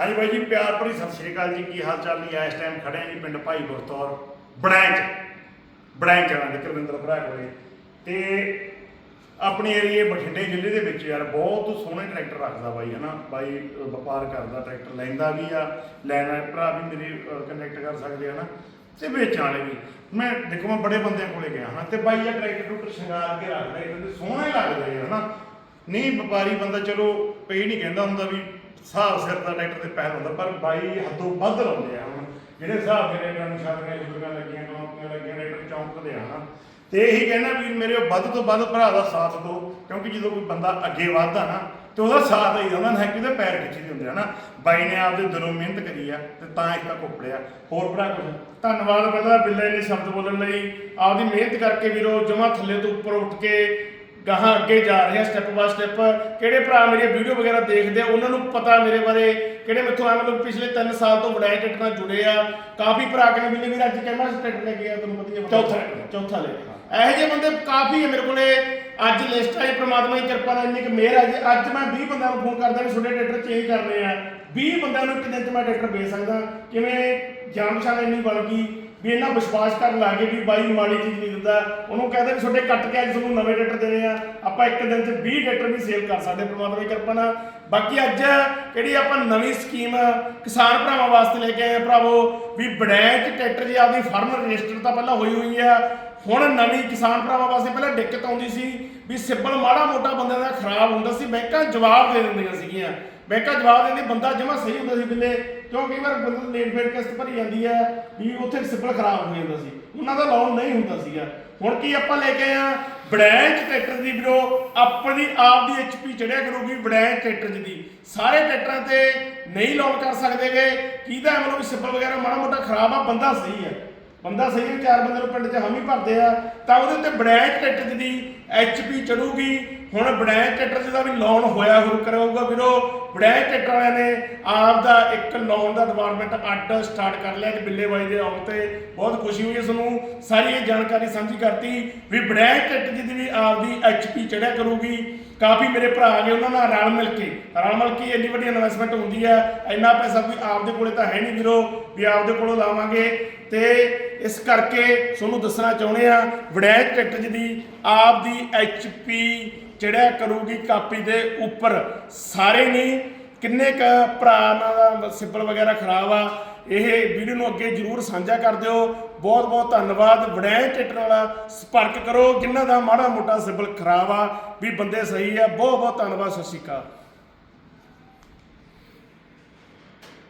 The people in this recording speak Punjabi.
ਹਾਂਜੀ ਬਾਈ ਜੀ, ਪਿਆਰ ਭਰੀ ਸਤਿ ਸ਼੍ਰੀ ਅਕਾਲ ਜੀ। ਕੀ ਹਾਲ ਚਾਲ ਨਹੀਂ ਇਸ ਟਾਈਮ ਖੜੇ ਆ ਜੀ ਪਿੰਡ ਭਾਈ ਗੁਰਤੌਰ ਬੜੈਂਚ ਬੜੈਂਚ ਆਣਾ ਦੇ, ਕੁਲਵਿੰਦਰ ਭਰਾ ਕੋਲੇ। ਤੇ ਆਪਣੇ ਏਰੀਏ ਬਠਿੰਡੇ ਜ਼ਿਲ੍ਹੇ ਦੇ ਵਿੱਚ ਯਾਰ ਬਹੁਤ ਸੋਹਣੇ ਟਰੈਕਟਰ ਰੱਖਦਾ ਬਾਈ ਹਨਾ ਬਾਈ ਵਪਾਰ ਕਰਦਾ, ਟਰੈਕਟਰ ਲੈਂਦਾ ਵੀ ਆ, ਲੈਣਾ ਭਰਾ ਵੀ ਮੇਰੇ ਕਨੈਕਟ ਕਰ ਸਕਦੇ ਹਨਾ ਤੇ ਵੇਚਣ ਵਾਲੇ ਵੀ। ਮੈਂ, ਦੇਖੋ, ਮੈਂ ਬੜੇ ਬੰਦਿਆਂ ਕੋਲੇ ਗਿਆ, ਹਾਂ ਤੇ ਬਾਈ ਇਹ ਟਰੈਕਟਰ ਟਰੂਕਟਰ ਸ਼ਿੰਗਾਰ ਕੇ ਰੱਖਦਾ ਇਹਨਾਂ ਦੇ ਸੋਹਣੇ ਲੱਗਦੇ ਆ ਹਨਾ ਨਹੀਂ, ਵਪਾਰੀ ਬੰਦਾ ਚਲੋ, ਪਈ ਨਹੀਂ ਕਹਿੰਦਾ ਹੁੰਦਾ ਵੀ ਹਿਸਾਬ ਸਿਰ ਦਾ ਟਰੈਕਟਰ ਤੇ ਪੈਰ ਹੁੰਦਾ, ਪਰ ਬਾਈ ਹੱਦੋਂ ਵੱਧ ਲਾਉਂਦੇ ਆ ਹੁਣ। ਜਿਹੜੇ ਹਿਸਾਬ ਦੇ ਟਰੈਕਟਰਾਂ ਨੂੰ ਛਾਪੀਆਂ ਜੁਗਾਂ ਲੱਗੀਆਂ ਕੰਪਨੀਆਂ ਲੱਗੀਆਂ ਟਰੈਕਟਰ ਚੌਂਕਦੇ ਆ ਹਨਾ ਤੇ ਇਹੀ ਕਹਿਣਾ ਵੀ ਮੇਰੇ ਵੱਧ ਤੋਂ ਵੱਧ ਭਰਾ ਦਾ ਸਾਥ ਦਿਓ, ਕਿਉਂਕਿ ਜਦੋਂ ਕੋਈ ਬੰਦਾ ਅੱਗੇ ਵੱਧਦਾ ਨਾ, ਤੇ ਉਹਦਾ ਸਾਥ ਹੀ ਹੁੰਦਾ ਨਾ ਕਿ ਪੈਰ ਖਿੱਚੀ ਦੇ ਹੁੰਦੇ ਆ ਨਾ। ਬਾਈ ਨੇ ਆਪਦੇ ਦਿਲੋਂ ਮਿਹਨਤ ਕਰੀ ਆ, ਤੇ ਤਾਂ ਇੱਕ ਤੱਕ ਉਪੜਿਆ ਹੋਰ ਭਰਾ ਕੁਝ ਧੰਨਵਾਦ ਪਹਿਲਾਂ ਬਿੱਲੇ ਨੇ ਸ਼ਬਦ ਬੋਲਣ ਲਈ। ਆਪਦੀ ਮਿਹਨਤ ਕਰਕੇ ਵੀਰੋ, ਜਮਾ ਥੱਲੇ ਤੋਂ ਉੱਪਰ ਉੱਠ ਕੇ ਗਾਹਾਂ ਅੱਗੇ ਜਾ ਰਹੇ ਆ ਸਟੈਪ ਬਾਏ ਸਟੈਪ ਕਿਹੜੇ ਭਰਾ ਮੇਰੀ ਵੀਡੀਓ ਵਗੈਰਾ ਦੇਖਦੇ ਆ ਉਹਨਾਂ ਨੂੰ ਪਤਾ ਮੇਰੇ ਬਾਰੇ ਕਿਹੜੇ ਮੈਥੋਂ ਆ ਮਤਲਬ ਪਿਛਲੇ 3 ਸਾਲ ਤੋਂ ਵਡਾਈ ਟੱਟ ਨਾਲ ਜੁੜੇ ਆ। ਕਾਫੀ ਭਰਾ ਕਹਿੰਦੇ ਵੀਰ ਅੱਜ ਕਿੰਨਾ ਸਟੈਟ ਲੈ ਗਿਆ ਤੁਹਾਨੂੰ ਪਤਾ ਹੀ ਆ। ਚੌਥਾ। ਚੌਥਾ ਲੈ ਇਹੋ ਜਿਹੇ ਬੰਦੇ ਕਾਫੀ ਹੈ ਮੇਰੇ ਕੋਲੇ। ਅੱਜ ਲਿਸਟ ਆਈ ਪ੍ਰਮਾਤਮਾ ਦੀ ਕਿਰਪਾ ਨਾਲ ਇੰਨੀ ਕਿ ਮਿਹਰ ਹੈ ਜੀ। ਅੱਜ ਮੈਂ 20 ਬੰਦਿਆਂ ਨੂੰ ਫੋਨ ਕਰਦਾ ਵੀ ਤੁਹਾਡੇ ਟਰੈਕਟਰ ਚੇਂਜ ਕਰਨੇ ਆ। 20 ਬੰਦਿਆਂ ਨੂੰ ਇੱਕ ਦਿਨ 'ਚ ਮੈਂ ਟਰੈਕਟਰ ਵੇਚ ਸਕਦਾ। ਕਿਵੇਂ ਜਾਣ ਪਛਾਣ ਇੰਨੀ ਬਣ ਗਈ ਵੀ ਇਹਨਾਂ ਵਿਸ਼ਵਾਸ ਕਰਨ ਲੱਗੇ ਵੀ ਬਾਈ ਮਾੜੀ ਚੀਜ਼ ਨਹੀਂ ਦਿੰਦਾ। ਉਹਨੂੰ ਕਹਿੰਦੇ ਵੀ ਤੁਹਾਡੇ ਕੱਟ ਕੇ ਅੱਜ ਤੁਹਾਨੂੰ ਨਵੇਂ ਟਰੈਕਟਰ ਦੇਣੇ ਆ। ਆਪਾਂ ਇੱਕ ਦਿਨ 'ਚ 20 ਟਰੈਕਟਰ ਵੀ ਸੇਲ ਕਰ ਸਕਦੇ ਪ੍ਰਮਾਤਮਾ ਦੀ ਕਿਰਪਾ ਨਾਲ। ਬਾਕੀ ਅੱਜ ਕਿਹੜੀ ਆਪਾਂ ਨਵੀਂ ਸਕੀਮ ਕਿਸਾਨ ਭਰਾਵਾਂ ਵਾਸਤੇ ਲੈ ਕੇ ਆਏ ਆ ਭਰਾਵੋ, ਵੀ ਬੜੈਂਚ ਟਰੈਕਟਰ ਜੀ ਆਪਦੀ ਫਰਮ ਰਜਿਸਟਰ ਤਾਂ ਪਹਿਲਾਂ ਹੋਈ ਹੋਈ ਆ। ਹੁਣ ਨਵੀਂ ਕਿਸਾਨ ਭਰਾਵਾਂ ਵਾਸਤੇ ਪਹਿਲਾਂ ਦਿੱਕਤ ਆਉਂਦੀ ਸੀ ਵੀ ਸਿੱਬਲ ਮਾੜਾ ਮੋਟਾ ਬੰਦਿਆਂ ਦਾ ਖਰਾਬ ਹੁੰਦਾ ਸੀ, ਬੈਂਕਾਂ ਜਵਾਬ ਦੇ ਦਿੰਦੀਆਂ ਸੀਗੀਆਂ। ਬੈਂਕਾਂ ਜਵਾਬ ਦਿੰਦੀ, ਬੰਦਾ ਜਮਾ ਸਹੀ ਹੁੰਦਾ ਸੀ ਬਿੱਲੇ। ਕਿਉਂ? ਕਈ ਵਾਰ ਬੰਦੇ ਨੂੰ ਲੇਟ ਫੇਟ ਕਿਸ਼ਤ ਭਰੀ ਜਾਂਦੀ ਹੈ ਵੀ ਉੱਥੇ ਸਿੱਬਲ ਖਰਾਬ ਹੋ ਜਾਂਦਾ ਸੀ। ਉਹਨਾਂ ਦਾ ਲੋਨ ਨਹੀਂ ਹੁੰਦਾ ਸੀਗਾ। ਹੁਣ ਕੀ ਆਪਾਂ ਲੈ ਕੇ ਆਏ ਆ ਬੜੈਂਚ ਟਰੈਕਟਰ ਦੀ ਵੀਰੋ, ਆਪਣੀ ਆਪ ਦੀ ਐਚਪੀ ਚੜਿਆ ਕਰੂਗੀ ਬੜੈਂਚ ਟਰੈਕਟਰ ਦੀ। ਸਾਰੇ ਟਰੈਕਟਰਾਂ ਤੇ ਨਹੀਂ ਲੋਨ ਕਰ ਸਕਦੇਗੇ ਕਿਹਦਾ ਮਤਲਬ ਵੀ ਸਿੱਬਲ ਵਗੈਰਾ ਮਾੜਾ ਮੋਟਾ ਖਰਾਬ ਆ, ਬੰਦਾ ਸਹੀ ਹੈ। ਬੰਦਾ ਸਹੀ ਹੈ, ਚਾਰ ਬੰਦੇ ਨੂੰ ਪਿੰਡ 'ਚ ਹਮੀ ਭਰਦੇ ਆ। ਤਾਂ ਉਹਦੇ ਉੱਤੇ ਬੜੈਂਚ ਟਰੈਕਟਰ ਦੀ ਐਚਪੀ ਚੜੂਗੀ। ਹੁਣ ਬੜੈਂਚ ਟਰੈਕਟਰ ਦਾ ਵੀ ਲੋਨ ਹੋਇਆ ਹੋਰ ਕਰੂਗਾ ਵੀਰੋ। ਬੜੈਂਚ ਟਰੈਕਟਰ ਵਾਲਿਆਂ ਨੇ ਆਪ ਦਾ ਇੱਕ ਲੋਨ ਦਾ ਡਿਪਾਰਟਮੈਂਟ ਅੱਡ ਸਟਾਰਟ ਕਰ ਲਿਆ ਕਿ ਬਿੱਲੇ ਬਾਈ ਦੇ ਆਉਣ ਤੇ ਬਹੁਤ ਖੁਸ਼ੀ ਹੋਈ ਹੈ ਤੁਹਾਨੂੰ ਸਾਰੀ ਇਹ ਜਾਣਕਾਰੀ ਸਾਂਝੀ ਕਰਤੀ ਵੀ ਬੜੈਂਚ ਟਰੈਕਟਰ ਦੀ ਵੀ ਆਪ ਦੀ ਐਚਪੀ ਚੜਿਆ ਕਰੂਗੀ। ਕਾਫੀ ਮੇਰੇ ਭਰਾ ਆ ਗਏ ਉਹਨਾਂ ਨਾਲ ਰਲ ਮਿਲ ਕੇ, ਰਲ ਮਿਲ ਕੇ ਇੰਨੀ ਵੱਡੀ ਇਨਵੈਸਟਮੈਂਟ ਹੁੰਦੀ ਹੈ ਇੰਨਾ ਪੈਸਾ ਕੋਈ ਆਪਦੇ ਕੋਲੇ ਤਾਂ ਹੈ ਨਹੀਂ ਵੀਰੋ, ਵੀ ਆਪਦੇ ਕੋਲੋਂ ਲਾਵਾਂਗੇ। ਤੇ ਇਸ ਕਰਕੇ ਤੁਹਾਨੂੰ ਦੱਸਣਾ ਚਾਹੁੰਦੇ ਆ ਵੜੈਚ ਟਰੈਕਟਰ ਦੀ ਆਪ ਦੀ ਐਚਪੀ ਚੜਿਆ ਕਰੂਗੀ ਕਾਪੀ ਦੇ ਉੱਪਰ। ਸਾਰੇ ਨਹੀਂ, ਕਿੰਨੇ ਕ ਭਰਾ ਦਾ ਸਿੱਬਲ ਵਗੈਰਾ ਖਰਾਬ ਆ, ਇਹ ਵੀਡੀਓ ਨੂੰ ਅੱਗੇ ਜਰੂਰ ਸਾਂਝਾ ਕਰ ਦਿਓ। ਬਹੁਤ ਬਹੁਤ ਧੰਨਵਾਦ। ਵੜੈਚ ਟਰੈਕਟਰ ਵਾਲਾ ਸੰਪਰਕ ਕਰੋ, ਜਿਨ੍ਹਾਂ ਦਾ ਮਾੜਾ ਮੋਟਾ ਸਿੱਬਲ ਖਰਾਬ ਆ, ਵੀ ਬੰਦੇ ਸਹੀ ਆ। ਬਹੁਤ ਬਹੁਤ ਧੰਨਵਾਦ, ਸਤਿ ਸ਼੍ਰੀ ਅਕਾਲ।